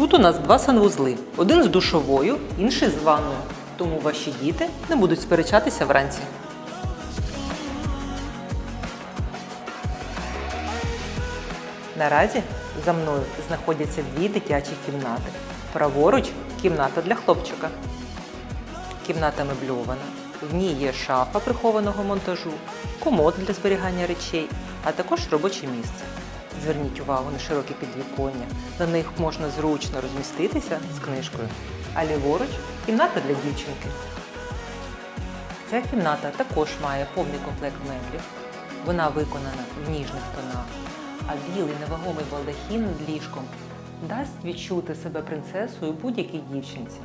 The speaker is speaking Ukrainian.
Тут у нас два санвузли: один з душовою, інший з ванною. Тому ваші діти не будуть сперечатися вранці. Наразі за мною знаходяться дві дитячі кімнати. Праворуч кімната для хлопчика. Кімната мебльована. В ній є шафа прихованого монтажу, комод для зберігання речей, а також робоче місце. Зверніть увагу на широкі підвіконня. На них можна зручно розміститися з книжкою. А ліворуч кімната для дівчинки. Ця кімната також має повний комплект меблів. Вона виконана в ніжних тонах, а білий невагомий балдахін над ліжком дасть відчути себе принцесою будь-якій дівчинці.